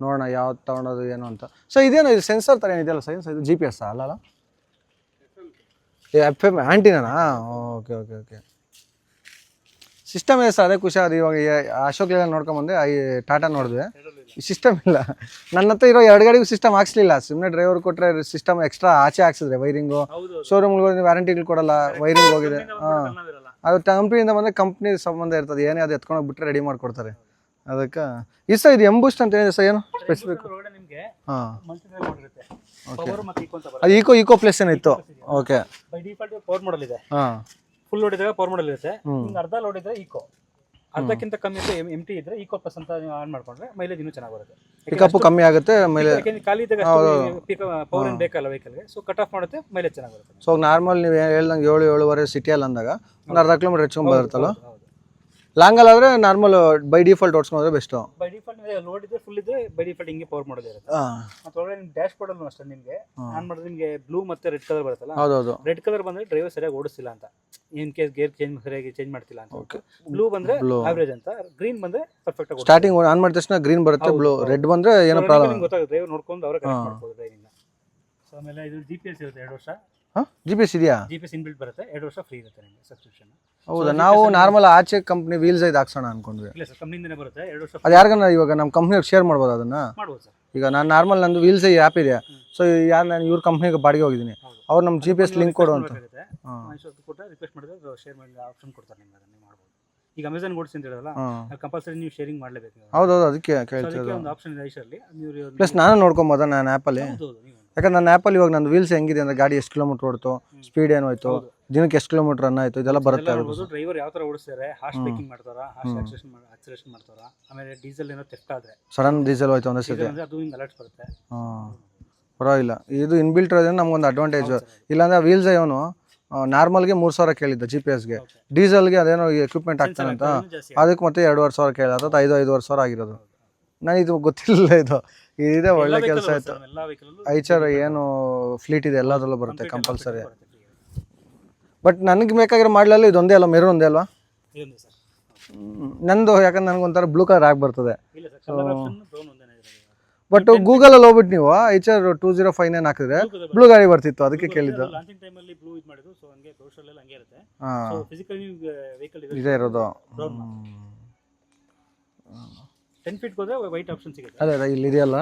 ನೋಡೋಣ ಯಾವ್ದು ತೊಗೊಳೋದು ಏನು ಅಂತ. ಸೊ ಇದೇನು ಇದು ಸೆನ್ಸರ್ ಥರ ಏನಿದೆಯಲ್ಲ ಸೈನ್ಸ್ ಇದು ಜಿ ಪಿ ಎಸ್ ಅಲ್ಲ F M antenna okay okay okay system ಇದೆ ಸರ್ ಅದೇ ಖುಷಿ ಅದು ಇವಾಗ ಅಶೋಕ್ ಲೇಲಂಡ್ ನೋಡ್ಕೊಂಬಂದೆ ಐ ಟಾಟಾ ನೋಡಿದ್ವಿ. ಸಿಸ್ಟಮ್ ಇಲ್ಲ. ನನ್ನ ಹತ್ರ ಇರೋ ಎರಡು ಗಾಡಿಗೂ ಸಿಸ್ಟಮ್ ಹಾಕ್ಸ್ಲಿಲ್ಲ. ಸುಮ್ಮನೆ ಡ್ರೈವರ್ ಕೊಟ್ಟರೆ ಸಿಸ್ಟಮ್ ಎಕ್ಸ್ಟ್ರಾ ಆಚೆ ಹಾಕ್ಸಿದ್ರೆ ವೈರಿಂಗು ಶೋರೂಮ್ಗಳು ವ್ಯಾರಂಟಿಗಳು ಕೊಡಲ್ಲ ವೈರಿಂಗ್ ಹೋಗಿದೆ. ಹಾಂ. ಅದು ಕಂಪ್ನಿಯಿಂದ ಬಂದರೆ ಕಂಪ್ನಿ ಸಂಬಂಧ ಇರ್ತದೆ. ಏನೇ ಅದು ಎತ್ಕೊಂಡು ಬಿಟ್ಟರೆ ರೆಡಿ ಮಾಡಿಕೊಡ್ತಾರೆ. ಅದಕ್ಕೆ ಈ ಸರ್ ಇದು ಎಂಬೂಸ್ಟ್ ಅಂತ ಏನಿದೆ ಸರ್ ಏನು? ಸ್ಪೆಸಿಫಿಕ್ ಹಾಂ. ಅಂತ ಅದು ಈಕೋ ಈಕೋ ಪ್ಲೇಸ್ ಏನಿತ್ತು? Okay by default power model ಇದೆ. ಹಾಂ. ಫುಲ್ ಲೋಡ್ ಇದ್ದಾಗ ಪವರ್ ಮಾಡಲ್ ಇರುತ್ತೆ. ಅರ್ಧ ಲೋಡ್ ಈಕೋ ಅರ್ಧಕ್ಕಿಂತ ಕಮ್ಮಿ ಇದ್ರೆ ಎಂ ಟಿ ಇದ್ರೆ ಈಕೋ ಪ್ಲಸ್ ಅಂತ ನೀವು ಆನ್ ಮಾಡ್ಕೊಂಡ್ರೆ ಮೈಲೇಜ್ ಇನ್ನೂ ಚೆನ್ನಾಗಿ ಬರುತ್ತೆ. ಪಿಕಪ್ ಕಮ್ಮಿ ಆಗುತ್ತೆ ಮೈಲೇಜ್ ಯಾಕೆಂದ್ರೆ ಖಾಲಿ ಇದ್ದಾಗ ಪವರ್ ಏನು ಬೇಕಲ್ಲ ವೆಹಿಕಲ್ಗೆ ಸೊ ಕಟ್ ಆಫ್ ಮಾಡುತ್ತೆ ಮೈಲೇಜ್ ಚೆನ್ನಾಗಿ ಬರುತ್ತೆ. ಸೊ ನಾರ್ಮಲ್ ನೀವು ಹೇಳ್ದಂಗೆ ಏಳು ಏಳುವರೆ ಸಿಟಿಯಲ್ಲಿ ಅಂದಾಗ ಒಂದು ಅರ್ಧ ಕಿಲೋಮೀಟರ್ ಹೆಚ್ಕೊಂಡ್ ಬರುತ್ತಲ್ಲ ಲಾಂಗಲ್ಲಿ ಆದ್ರೆ ನಾರ್ಮಲ್ ಬೈ ಡಿಫಾಲ್ಟ್ ಓಡಿಸ್ಕೊಂಡ್ರೆ ಬೆಸ್ಟು ಬೈ ಡಿಫಾಲ್ಟ್ ಲೋಡ್ ಇದ್ರೆ ಫುಲ್ ಇದ್ರೆ ಬೈ ಡಿಫಾಲ್ಟ್ ಹಿಂಗೆ ಪವರ್ ಮಾಡೋದೇ ಇರುತ್ತೆ. ಮತ್ತೆ ಒಳಗಡೆ ಡ್ಯಾಶ್ ಬೋರ್ಡ್ ಅಲ್ಲೂ ಅಷ್ಟೇ ನಿಮಗೆ. ಆನ್ ಮಾಡಿದ್ರೆ ನಿಮಗೆ ಬ್ಲೂ ಮತ್ತೆ ರೆಡ್ ಕಲರ್ ಬರುತ್ತಲ್ಲ? ಹೌದು ರೆಡ್ ಕಲರ್ ಬಂದ್ರೆ ಡ್ರೈವರ್ ಸರಿಯಾಗಿ ಓಡಿಸ್ತಿಲ್ಲ ಅಂತ. ಇನ್ ಕೇಸ್ ಗೇರ್ ಚೇಂಜ್ ಸರಿಯಾಗಿ ಚೇಂಜ್ ಮಾಡ್ತಿಲ್ಲ ಅಂತ. ಓಕೆ ಬ್ಲೂ ಬಂದ್ರೆ. ಆವರೇಜ್ ಅಂತ. ಗ್ರೀನ್ ಬಂದ್ರೆ ಪರ್ಫೆಕ್ಟ್ ಆಗಿ ಸ್ಟಾರ್ಟಿಂಗ್ ಆನ್ ಮಾಡಿದ ತಕ್ಷಣ ಗ್ರೀನ್ ಬರುತ್ತೆ ಬ್ಲೂ. ರೆಡ್ ಬಂದ್ರೆ ಏನೋ ಪ್ರಾಬ್ಲಮ್ ಗೊತ್ತಾಗುತ್ತೆ ಡ್ರೈವರ್ ನೋಡ್ಕೊಂಡು ಅವರೇ ಕರೆಕ್ಟ್ ಮಾಡ್ಬೋದು ಡ್ರೈವಿಂಗ್ ಸೊ ಆಮೇಲೆ ಇದು ಜಿ ಪಿ ಎಸ್ ಇರುತ್ತೆ ಎರಡು ವರ್ಷ. ಜಿ ಪಿ ಎಸ್ ಇದೆಯಾ? ಜಿ ಪಿ ಎಸ್ ಇನ್ಬಿಲ್ಟ್ ಬರುತ್ತೆ. ಎರಡು ವರ್ಷ ಫ್ರೀ ಇರುತ್ತೆ ನಿಮಗೆ ಸಬ್ಸ್ಕ್ರಿಪ್ಷನ್ ಹೌದಾ? ನಾವು ನಾರ್ಮಲ್ ಆಚೆ ಕಂಪ್ನಿ ವೀಲ್ಸ್ ಇದು ಹಾಕ್ಸೋಣ ಅನ್ಕೊಂಡ್ವಿ. ಇಲ್ಲ ಸರ್ ಕಂಪ್ನಿಯಿಂದನೇ ಬರುತ್ತೆ. ಎರಡು ವರ್ಷ ಅದು ಯಾರಿಗಾನ ಇವಾಗ ನಮ್ಮ ಕಂಪ್ನಿಯವ್ರಿಗೆ ಶೇರ್ ಮಾಡ್ಬೋದು ಅದನ್ನ? ಮಾಡ್ಬೋದು ಸರ್. ಈಗ ನಾನು ನಾರ್ಮಲ್ ನಂದು ವೀಲ್ಸ್ ಆ್ಯಪ್ ಇದೆ. ಸೊ ಯಾರು ನಾನು ಇವ್ರ ಕಂಪ್ನಿಗೆ ಬಾಡಿಗೆ ಹೋಗಿದ್ದೀನಿ. ಅವ್ರು ನಮ್ಮ ಜಿ ಪಿ ಎಸ್ ಲಿಂಕ್ ಕೊಡು ಅಂತ ಹಾಂ. ರಿಕ್ವೆಸ್ಟ್ ಮಾಡಿದ್ರೆ ಶೇರ್ ಮಾಡಿ ಆಪ್ಷನ್ ಕೊಡ್ತಾರೆ ನಿಮ್ಗೆ ಅದನ್ನ ಮಾಡ್ಬೋದು. ಈಗ ಅಮೆಝಾನ್ ಗೋಡ್ಸ್ ಅಂತ ಹೇಳಲ್ಲ ಕಂಪಲ್ಸರಿ ನೀವು ಶೇರಿಂಗ್ ಮಾಡಲೇಬೇಕು. ಹೌದೌದು ಅದಕ್ಕೆ ಕೇಳ್ತಿರೋದು. ಒಂದು ಆಪ್ಷನ್ ಇದೆ ಐಶರ್ಲಿ ನೀವು ಪ್ಲಸ್ ನಾನು ನೋಡ್ಕೊಬೋದ ನಾನು ಆ್ಯಪಲ್ಲಿ ಹೌದು ನೀವು ಯಾಕಂದ್ರೆ ನನ್ನ ಆ್ಯಪಲ್ಲಿ ಇವಾಗ ನನ್ನ ವೀಲ್ಸ್ ಹೆಂಗಿದೆ ಅಂದ್ರೆ ಗಾಡಿ ಎಷ್ಟು ಕಿಲೋಮೀಟರ್ ಓಡ್ತು ಸ್ಪೀಡ್ ಏನು ಹೋಯ್ತು ದಿನಕ್ಕೆ ಎಷ್ಟು ಕಿಲೋಮೀಟರ್ ರನ್ ಆಯಿತು ಇದೆಲ್ಲ ಬರುತ್ತೆ ಡ್ರೈವರ್ ಯಾವ ತರ ಓಡಿಸ್ತಾರೆ ಹಾರ್ಶ್ ಬ್ರೇಕಿಂಗ್ ಮಾಡ್ತಾರಾ ಹಾರ್ಶ್. ಆಕ್ಸಿಲೇಷನ್ ಆಮೇಲೆ ಡೀಸೆಲ್ ಏನೋ ತೆಫ್ಟ್ ಆದ್ರೆ. ಸಡನ್ ಡೀಸೆಲ್ ಹೋಯ್ತು ಒಂದೇ ಸತಿ ಅದು ಹಿಂಗೆ ಅಲರ್ಟ್ಸ್ ಬರುತ್ತೆ. ಹಾಂ ಪರವಾಗಿಲ್ಲ. ಇದು ಇನ್ಬಿಲ್ಟ್ ಇರೋದ್ರಿಂದ ನಮ್ಗೊಂದು ಅಡ್ವಾಂಟೇಜ್. ಇಲ್ಲಾಂದ್ರೆ ವೀಲ್ಸ್ ಇವನು ನಾರ್ಮಲ್ಗೆ ಮೂರು ಸಾವಿರ ಕೇಳಿದ್ದ ಜಿ ಪಿ ಎಸ್ಗೆ. ಡೀಸೆಲ್ಗೆ ಅದೇನೋ ಎಕ್ವಿಪ್ಮೆಂಟ್ ಆಗ್ತಾನಂತ ಅದಕ್ಕೆ ಮತ್ತೆ ಎರಡುವರೆ ಸಾವಿರ ಕೇಳಿದ ಅಥವಾ ಐದು ಐದುವರೆ ಸಾವಿರ ಆಗಿರೋದು. ನನಗೆ ಇದು ಗೊತ್ತಿಲ್ಲ ಇದು. ಇದೇ ಒಳ್ಳೆ ಕೆಲಸ ಆಯ್ತು. ಐಚಾರ ಏನು ಫ್ಲೀಟ್ ಇದೆ ಎಲ್ಲದರಲ್ಲೂ ಬರುತ್ತೆ ಕಂಪಲ್ಸರಿ. ಬಟ್ ನನಗೆ ಬೇಕಾಗಿರೋ ಮಾಡಲಲ್ಲ ಇದೊಂದೇ ಅಲ್ಲ ಮೆರೂನ್ ಒಂದೇ ಅಲ್ವಾ? ನಂದು ಯಾಕಂದ್ರೆ ನನಗೊಂಥರ ಬ್ಲೂ ಕಲರ್ ಆಗಿ ಬರ್ತದೆ. ಇರೋದು ಬಟ್ ಗೂಗಲಲ್ಲಿ ಹೋಗ್ಬಿಟ್ಟು ನೀವು Eicher two zero five nine ಹಾಕಿದ್ರೆ ಬ್ಲೂ ಗಾಡಿ ಬರ್ತಿತ್ತು ಅದಕ್ಕೆ ಕೇಳಿದ್ದು. ಇದು ಮಾಡಿದ್ರು ಸೊ ಹಂಗೆ ಬ್ರೌಷರ್ ಎಲ್ಲ ಹಂಗೆ ಇರುತ್ತೆ ಹಾಂ ಸೊ ಫಿಸಿಕಲ್ ನೀವು ವೆಹಿಕಲ್ ಇದೆ ಇದೇ ಇರೋದು ಬ್ರೌನ್ ಟೆನ್ ಫೀಟ್ ಹೋದ್ರೆ ವೈಟ್ ಆಪ್ಷನ್ ಸಿಗುತ್ತೆ. ಅದೇ ಅದೇ ಇಲ್ಲಿ ಇದೆಯಲ್ಲ?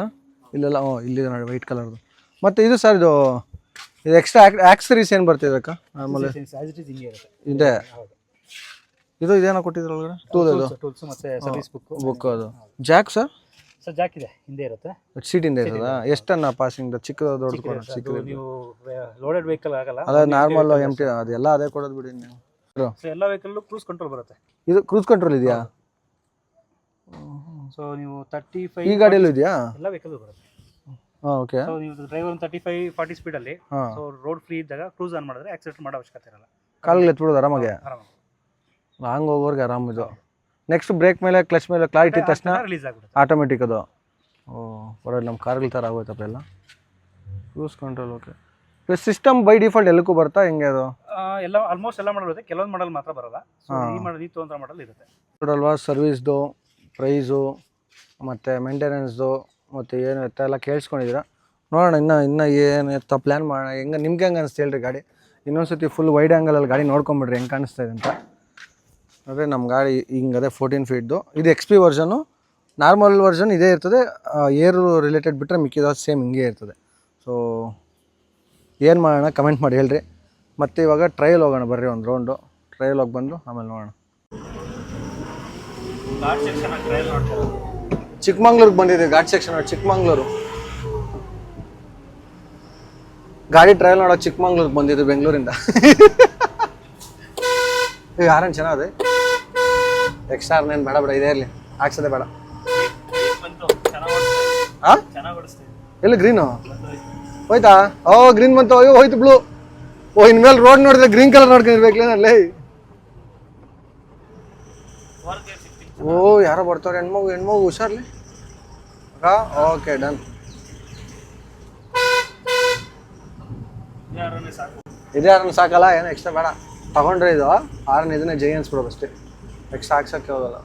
ಇಲ್ಲೆಲ್ಲ ಹ್ಞೂ ಇಲ್ಲಿದೆ ನೋಡಿ ವೈಟ್ ಕಲರ್ದು ಮತ್ತು ಇದು ಸರ್ ಇದು ಇದು ಎಕ್ಸ್ಟ್ರಾ ಆಕ್ಸರೀಸ್ ಏನು ಬರ್ತಿದೆ ಅಕ್ಕ? ಆಮೇಲೆ ಆಸ್ ಇಟ್ ಇಸ್ ಹಿಂಗೆ ಇರುತ್ತೆ. ಇದೆ? ಇದು ಇದೇನೋ ಕೊಟ್ಟಿದ್ರು ಒಳಗಡೆ ಟೂಲ್ ಟೂಲ್ಸ್ ಮತ್ತೆ ಸರ್ವಿಸ್ ಬುಕ್ ಬುಕ್ ಅದು. ಜಾಕ್ ಸರ್ ಸರ್ ಜಾಕ್ ಇದೆ ಹಿಂದೆ ಇರುತ್ತೆ. ಸೀಟಿಂದ ಇರ್ತದ ಎಷ್ಟನ್ನ ಪಾಸಿಂಗ್ ಚಿಕ್ಕದು ದೊಡ್ಡ ಚಿಕ್ಕದು ನೀವು ಲೋಡೆಡ್ ವೆಹಿಕಲ್ ಆಗಲ್ಲ. ಅದ ನಾರ್ಮಲ್ ಎಂ ಟಿ ಅದೆಲ್ಲ ಅದೇ ಕೊಡೋದು ಬಿಡಿ ನೀವು. ಸರ್ ಎಲ್ಲ ವೆಹಿಕಲ್ ಕ್ರೂಸ್ ಕಂಟ್ರೋಲ್ ಬರುತ್ತೆ. ಇದು ಕ್ರೂಸ್ ಕಂಟ್ರೋಲ್ ಇದೆಯಾ? ಸೊ ನೀವು ತರ್ಟಿ ಈ ಫೈವ್ ಗಾಡಿಯಲ್ಲೂ ಇದೆಯಾ? ಎಲ್ಲ ವೆಹಿಕಲ್ ಬರುತ್ತೆ. ಹಾಂ ಓಕೆ ಸೊ ನೀವು ಡ್ರೈವರ್ ಒಂದು ತರ್ಟಿ ಫೈವ್ ಫಾರ್ಟಿ ಸ್ಪೀಡಲ್ಲಿ ಹಾಂ. ಸೊ ರೋಡ್ ಫ್ರೀ ಇದ್ದಾಗ ಕ್ರೂಸ್ ಆನ್ ಮಾಡಿದ್ರೆ ಆಕ್ಸಿಡೆಂಟ್ ಮಾಡೋ ಅವಶ್ಯಕತೆ ಇರಲ್ಲ. ಕಾಲಿಗೆ ಎತ್ಬಿಡೋದು ಆರಾಮಾಗೆ? ಆರಾಮಾಗಿ. ಲಾಂಗ್ ಹೋಗೋರ್ಗೆ ಆರಾಮ ಇದು. ನೆಕ್ಸ್ಟ್ ಬ್ರೇಕ್ ಮೇಲೆ ಕ್ಲಚ್ ಮೇಲೆ ಕ್ಲಾರಿಟಿ ತಕ್ಷಣ ರಿಲೀಸ್ ಆಗ್ಬಿಡುತ್ತೆ. ಆಟೋಮೆಟಿಕ್ ಅದು. ಓ ಪರವಾಗಿಲ್ಲ ನಮ್ಮ ಕಾರ್ಗಳ ಥರ ಆಗೋಯ್ತಪ್ಪ ಎಲ್ಲ. Cruise control okay system by default ಎಲ್ಲಕ್ಕೂ ಬರ್ತಾ ಹೆಂಗೆ ಅದು? ಎಲ್ಲ ಆಲ್ಮೋಸ್ಟ್ ಎಲ್ಲ ಮಾಡಲ್ ಇರುತ್ತೆ ಕೆಲವೊಂದು ಮಾಡಲ್ ಮಾತ್ರ ಬರಲ್ಲ. ಸೊ ಈ ಮಾಡಲ್ ಈ ತೊಂದರೆ ಮಾಡಲ್ ಇರುತ್ತೆ. ನೋಡಲ್ವಾ ಸರ್ವಿಸ್ದು ಪ್ರೈಸು ಮತ್ತು ಮೇಂಟೆನೆನ್ಸು ಮತ್ತು ಏನು ಎತ್ತ ಎಲ್ಲ ಕೇಳಿಸ್ಕೊಂಡಿದ್ದೀರಾ? ನೋಡೋಣ ಇನ್ನೂ ಇನ್ನೂ ಏನು ಎತ್ತ ಪ್ಲ್ಯಾನ್ ಮಾಡೋಣ. ಹೆಂಗೆ, ನಿಮ್ಗೆ ಹೆಂಗೆ ಅನಿಸ್ತು ಹೇಳ್ರಿ ಗಾಡಿ? ಇನ್ನೊಂದು ಸತಿ ಫುಲ್ ವೈಡ್ ಆ್ಯಂಗಲಲ್ಲಿ ಗಾಡಿ ನೋಡ್ಕೊಂಬಿಡ್ರಿ, ಹೆಂಗೆ ಕಾಣಿಸ್ತಾ ಇದೆ ಅಂತ. ಅಂದರೆ ನಮ್ಮ ಗಾಡಿ ಹಿಂಗೆ ಅದೇ ಫೋರ್ಟೀನ್ ಫೀಟ್ದು ಇದು X P version normal version ಇದೇ ಇರ್ತದೆ. ಏರು ರಿಲೇಟೆಡ್ ಬಿಟ್ಟರೆ ಮಿಕ್ಕಿದ ಸೇಮ್ ಹಿಂಗೆ ಇರ್ತದೆ. ಸೊ ಏನು ಮಾಡೋಣ? ಕಮೆಂಟ್ ಮಾಡಿ ಹೇಳ್ರಿ. ಮತ್ತು ಇವಾಗ ಟ್ರಯಲ್ ಹೋಗೋಣ ಬರ್ರಿ ಒಂದು ರೌಂಡು ಟ್ರಯಲ್ ಹೋಗಿ ಬಂದು ಆಮೇಲೆ ನೋಡೋಣ ಘಾಟ್ ಸೆಕ್ಷನ್ ಟ್ರಯಲ್ ನೋಡ್ತಾರೆ ಚಿಕ್ಕಮಂಗ್ಳೂರಿಗೆ ಬಂದಿದ್ದೀವಿ ಘಾಟ್ ಸೆಕ್ಷನ್ ಚಿಕ್ಕಮಂಗ್ಳೂರು. ಗಾಡಿ ಟ್ರಯಲ್ ನೋಡೋ ಚಿಕ್ಕಮಂಗ್ಳೂರ್ಗೆ ಬಂದಿದ್ದು ಬೆಂಗಳೂರಿಂದ. ಈಗ ಆರನ್ ಚೆನ್ನಾಗಿದೆ ಎಕ್ಸ್ಟ್ರಾ ನೇನು ಬೇಡ ಬೇಡ ಇದೇ ಇರಲಿ. ಹಾಕ್ಸೋದೇ ಬೇಡ. ಹಾಂ ಎಲ್ಲಿ ಗ್ರೀನು? ಹೋಯ್ತಾ? ಓ ಗ್ರೀನ್ ಬಂತು ಅಯ್ಯೋ ಹೋಯ್ತು ಬ್ಲೂ ಓ ಇನ್ಮೇಲೆ ರೋಡ್ ನೋಡಿದ್ರೆ ಗ್ರೀನ್ ಕಲರ್ ನೋಡ್ಕೊಂಡಿರ್ಬೇಕೇನಲ್ಲಿ ಫೋರ್ ಗೇರ್ ಸಿಕ್ಸ್ಟಿ ಓ, ಯಾರೋ ಬರ್ತಾರೆ. ಹೆಣ್ಮಗು ಹೆಣ್ಮಗು ಹುಷಾರ್ಲಿ? Okay, done. ಯಾರನ್ನೇ ಇದೇ ಆರನ್ ಸಾಕಲ್ಲ, ಏನು ಎಕ್ಸ್ಟ್ರಾ ಬೇಡ. ತಗೊಂಡ್ರೆ ಇದು, ಆರನ್ ಇದನ್ನೇ ಜೈ ಅನ್ಸ್ಬಿಡೋದು ಅಷ್ಟೇ. ಎಕ್ಸ್ಟ್ರಾ ಹಾಕ್ಸೋಕ್ಕೆ ಹೋಗಲ್ಲ.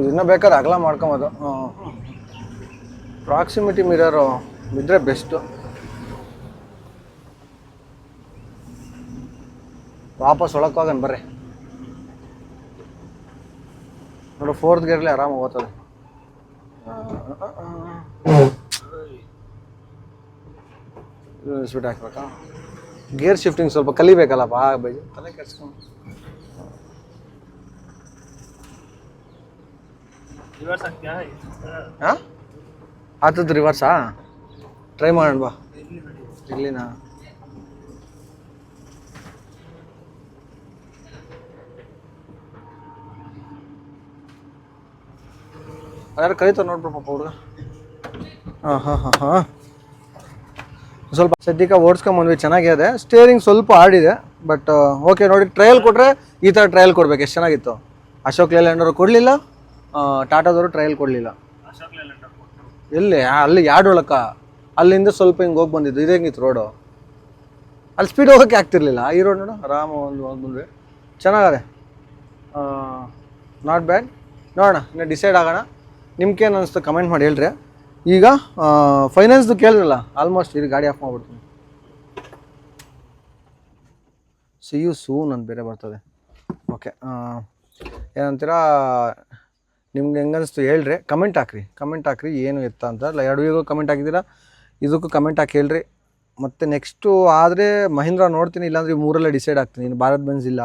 ಇದನ್ನ ಬೇಕಾದ್ರೆ ಅಗಲ ಮಾಡ್ಕೊಬೋದು. ಪ್ರಾಕ್ಸಿಮಿಟಿ ಮಿರರು ಇದ್ರೆ ಬೆಸ್ಟು ವಾಪಸ್ ಒಳಕ್ಕೆ ಹೋಗೋಣ ಬರ್ರಿ. ನೋಡು ಫೋರ್ತ್ ಗೇರ್ಲಿ ಆರಾಮಾಗಿ ಹೋಗ್ತದೆ ಸ್ವೀಟ್ ಹಾಕ್ಬೇಕಾ? ಗೇರ್ ಶಿಫ್ಟಿಂಗ್ ಸ್ವಲ್ಪ ಕಲಿಬೇಕಲ್ಲಪ್ಪ ಬೈಜು. ತಲೆ ಕೆಡ್ಸ್ಕೊಂಡು. ಹಾಂ ಆತದ್ದು ರಿವರ್ಸಾ ಟ್ರೈ ಮಾಡೋಣ ಬಾ. ಇಲ್ಲಿನಾ ಯಾರು ಕರೀತಾರೆ ನೋಡ್ರಿ ಪಾಪ ಹುಡುಗ. ಹಾಂ ಹಾಂ ಹಾಂ ಹಾಂ. ಸ್ವಲ್ಪ ಸದ್ಯಕ್ಕೆ ಓಡಿಸ್ಕೊಂಬಂದ್ವಿ ಚೆನ್ನಾಗಿದೆ ಸ್ಟೇರಿಂಗ್ ಸ್ವಲ್ಪ ಆಡಿದೆ ಬಟ್ ಓಕೆ ನೋಡಿ ಟ್ರಯಲ್ ಕೊಟ್ಟರೆ ಈ ಥರ ಟ್ರಯಲ್ ಕೊಡ್ಬೇಕು. ಎಷ್ಟು ಚೆನ್ನಾಗಿತ್ತು? ಅಶೋಕ್ ಲೇಲ್ಯಾಂಡ್ ಅವರು ಕೊಡಲಿಲ್ಲ? ಟಾಟಾದವರು ಟ್ರಯಲ್ ಕೊಡಲಿಲ್ಲ. ಎಲ್ಲಿ? ಅಲ್ಲಿ ಯಾಡೊಳಕ ಅಲ್ಲಿಂದ ಸ್ವಲ್ಪ ಹಿಂಗೆ ಹೋಗಿ ಬಂದಿದ್ದು. ಇದು ಹೆಂಗಿತ್ತು ರೋಡು ಅಲ್ಲಿ ಸ್ಪೀಡ್ ಹೋಗೋಕ್ಕೆ ಆಗ್ತಿರ್ಲಿಲ್ಲ. ಈ ರೋಡ್ ನೋಡು ಆರಾಮ ಒಂದು ಒಂದು ಬಂದ್ವಿ ಚೆನ್ನಾಗದೆ. ನಾಟ್ ಬ್ಯಾಡ್ ನೋಡೋಣ ಇನ್ನು ಡಿಸೈಡ್ ಆಗೋಣ. ನಿಮ್ಗೇನು ಅನಿಸ್ತು? ಕಮೆಂಟ್ ಮಾಡಿ ಹೇಳ್ರಿ. ಈಗ ಫೈನಾನ್ಸ್ದು ಕೇಳಿದ್ರಲ್ಲ ಆಲ್ಮೋಸ್ಟ್ ಇದು ಗಾಡಿ ಆಫ್ ಮಾಡ್ಬಿಡ್ತೀನಿ. ಸಿ ಯು ಸೂನ್ ಅಂತ ಬೇರೆ ಬರ್ತದೆ. ಓಕೆ ಏನಂತೀರಾ, ನಿಮ್ಗೆ ಹೆಂಗನ್ನಿಸ್ತು ಹೇಳ್ರಿ. ಕಮೆಂಟ್ ಹಾಕ್ರಿ. ಕಮೆಂಟ್ ಹಾಕ್ರಿ, ಏನು ಎತ್ತ ಅಂತ. ಎರಡು ವೀಗೂ ಕಮೆಂಟ್ ಹಾಕಿದ್ದೀರಾ? ಇದಕ್ಕೂ ಕಮೆಂಟ್ ಹಾಕಿ ಹೇಳ್ರಿ. ಮತ್ತು ನೆಕ್ಸ್ಟು ಆದರೆ ಮಹೀಂದ್ರ ನೋಡ್ತೀನಿ, ಇಲ್ಲಾಂದ್ರೆ ಮೂರಲ್ಲೇ ಡಿಸೈಡ್ ಆಗ್ತೀನಿ. ಇನ್ನು ಭಾರತ್ ಬೆನ್ಸ್ ಇಲ್ಲ.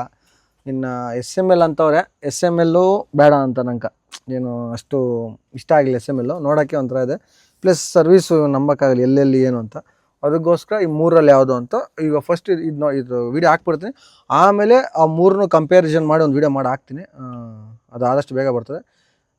ಇನ್ನು ಎಸ್ ಎಂ ಎಲ್ ಅಂತವ್ರೆ ಎಸ್ ಎಂ ಎಲ್ಲು ಬೇಡ ಅಂತ ನಂಗೆ. ಏನು, ಅಷ್ಟು ಇಷ್ಟ ಆಗಿಲ್ಲ ಎಸ್ ಎಂ ಎಲ್ಲು ನೋಡೋಕ್ಕೆ ಒಂಥರ ಇದೆ. ಪ್ಲಸ್ ಸರ್ವೀಸು ನಂಬಕ್ಕಾಗಲಿ ಎಲ್ಲೆಲ್ಲಿ ಏನು ಅಂತ. ಅದಕ್ಕೋಸ್ಕರ ಈ ಮೂರಲ್ಲಿ ಯಾವುದು ಅಂತ ಈಗ ಫಸ್ಟ್ ಇದು ನೋ ಇದು ವೀಡಿಯೋ ಹಾಕ್ಬಿಡ್ತೀನಿ. ಆಮೇಲೆ ಆ ಮೂರನ್ನು ಕಂಪ್ಯಾರಿಸನ್ ಮಾಡಿ ಒಂದು ವಿಡಿಯೋ ಮಾಡಿ ಹಾಕ್ತೀನಿ. ಅದು ಆದಷ್ಟು ಬೇಗ ಬರ್ತದೆ.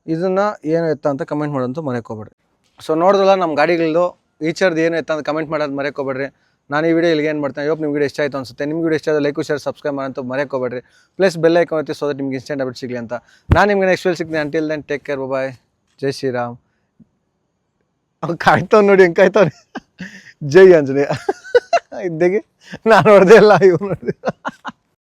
ಇದನ್ನು ಏನು ಅಂತ ಕಮೆಂಟ್ ಮಾಡೋಂತ ಮರೆಯೋಕೋಬೇಡ್ರಿ ಸೊ ನೋಡಿದ್ರಲ್ಲ ನಮ್ಮ ಗಾಡಿಗಳದು ಈಚರ್ದು ಏನು ಎತ್ತ ಅಂತ ಕಮೆಂಟ್ ಮಾಡೋದು ಮರೆಯೋಕೋಬೇಡ್ರಿ ನಾನು ಈ ವಿಡಿಯೋ ಇಲ್ಲಿಗೆ ಏನು ಮಾಡ್ತೇನೆ. ಇವತ್ತು ನಿಮ್ಗೆ ಇಷ್ಟ ಆಯಿತು ಅನ್ಸುತ್ತೆ. ನಿಮ್ಗೆ ಇಷ್ಟ ಆದರೆ ಲೈಕ್ ಶೇರ್ ಸಬ್ಸ್ಕ್ರೈಬ್ ಮಾಡಂತ ಮರೆಯೋಕೋಬೇಡ್ರಿ. ಪ್ಲಸ್ ಬೆಲ್ ಐಕಾನ್ ಐತಿ ಸೊ ದಟ್ ನಿಮ್ಗೆ ಇನ್ಸ್ಟೆಂಟ್ ಅಪ್ಡೇಟ್ ಸಿಗಲಿ ಅಂತ. ನಾನು ನಿಮ್ಗೆ ನೆಕ್ಸ್ಟ್ ವೇಲ್ ಸಿಗ್ತೀನಿ. Until then take care bye ಜೈ ಶ್ರೀರಾಮ್. ಅವ್ನು ಕಾಯ್ತಾವ್ ನೋಡಿ, ಹೆಂಗೆ ಕಾಯ್ತಾವ್ರಿ ಜೈ ಆಂಜನೇಯ. ಇದ್ದಾಗೆ? ನಾನು ನೋಡಿದೆ ಇಲ್ಲ ಇವ್ರು ನೋಡಿದೆ